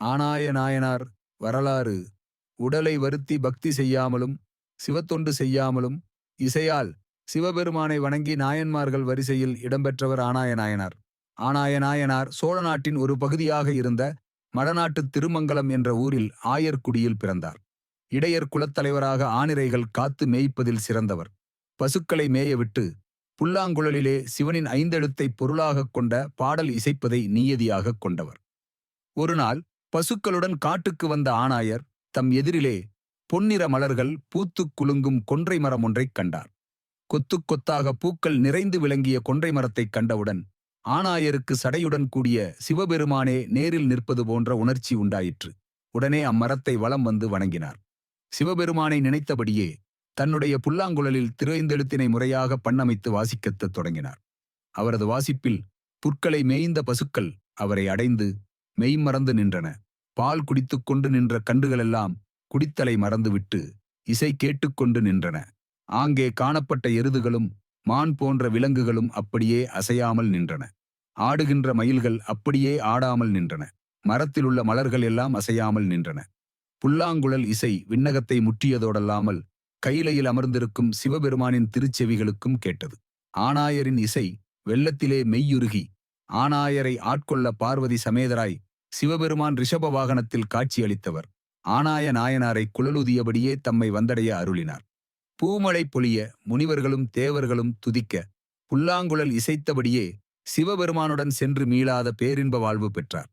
ஆனாய நாயனார் வரலாறு. உடலை வருத்தி பக்தி செய்யாமலும் சிவத்தொண்டு செய்யாமலும் இசையால் சிவபெருமானை வணங்கி நாயன்மார்கள் வரிசையில் இடம்பெற்றவர் ஆனாய நாயனார். ஆனாய நாயனார் சோழ நாட்டின் ஒரு பகுதியாக இருந்த மடநாட்டு திருமங்கலம் என்ற ஊரில் ஆயர்குடியில் பிறந்தார். இடையர் குலத்தலைவராக ஆனிரைகள் காத்து மேய்ப்பதில் சிறந்தவர். பசுக்களை மேயவிட்டு புல்லாங்குழலிலே சிவனின் ஐந்தெழுத்தைப் பொருளாகக் கொண்ட பாடல் இசைப்பதை நியதியாகக் கொண்டவர். ஒருநாள் பசுக்களுடன் காட்டுக்கு வந்த ஆணாயர் தம் எதிரிலே பொன்னிற மலர்கள் பூத்துக் குலுங்கும் கொன்றை மரம் ஒன்றைக் கண்டார். கொத்துக் கொத்தாக பூக்கள் நிறைந்து விளங்கிய கொன்றை மரத்தைக் கண்டவுடன் ஆணாயருக்கு சடையுடன் கூடிய சிவபெருமானே நேரில் நிற்பது போன்ற உணர்ச்சி உண்டாயிற்று. உடனே அம்மரத்தை வலம் வந்து வணங்கினார். சிவபெருமானை நினைத்தபடியே தன்னுடைய புல்லாங்குழலில் திரைந்தெழுத்தினை முறையாக பண்ணமைத்து வாசிக்கத் தொடங்கினார். அவரது வாசிப்பில் புற்களை மேய்ந்த பசுக்கள் அவரை அடைந்து மெய்மறந்து நின்றன. பால் குடித்துக்கொண்டு நின்ற கண்டுகளெல்லாம் குடித்தலை மறந்துவிட்டு இசை கேட்டுக்கொண்டு நின்றன. ஆங்கே காணப்பட்ட எருதுகளும் மான் போன்ற விலங்குகளும் அப்படியே அசையாமல் நின்றன. ஆடுகின்ற மயில்கள் அப்படியே ஆடாமல் நின்றன. மரத்திலுள்ள மலர்கள் எல்லாம் அசையாமல் நின்றன. புல்லாங்குழல் இசை விண்ணகத்தை முற்றியதோடல்லாமல் கையிலையில் அமர்ந்திருக்கும் சிவபெருமானின் திருச்செவிகளுக்கும் கேட்டது. ஆணாயரின் இசை வெள்ளத்திலே மெய்யுருகி ஆணாயரை ஆட்கொள்ள பார்வதி சமேதராய் சிவபெருமான் ரிஷப வாகனத்தில் காட்சியளித்தவர். ஆனாய நாயனாரை குழலுதியபடியே தம்மை வந்தடைய அருளினார். பூமழை பொழிய முனிவர்களும் தேவர்களும் துதிக்க புல்லாங்குழல் இசைத்தபடியே சிவபெருமானுடன் சென்று மீளாத பேரின்ப வாழ்வு பெற்றார்.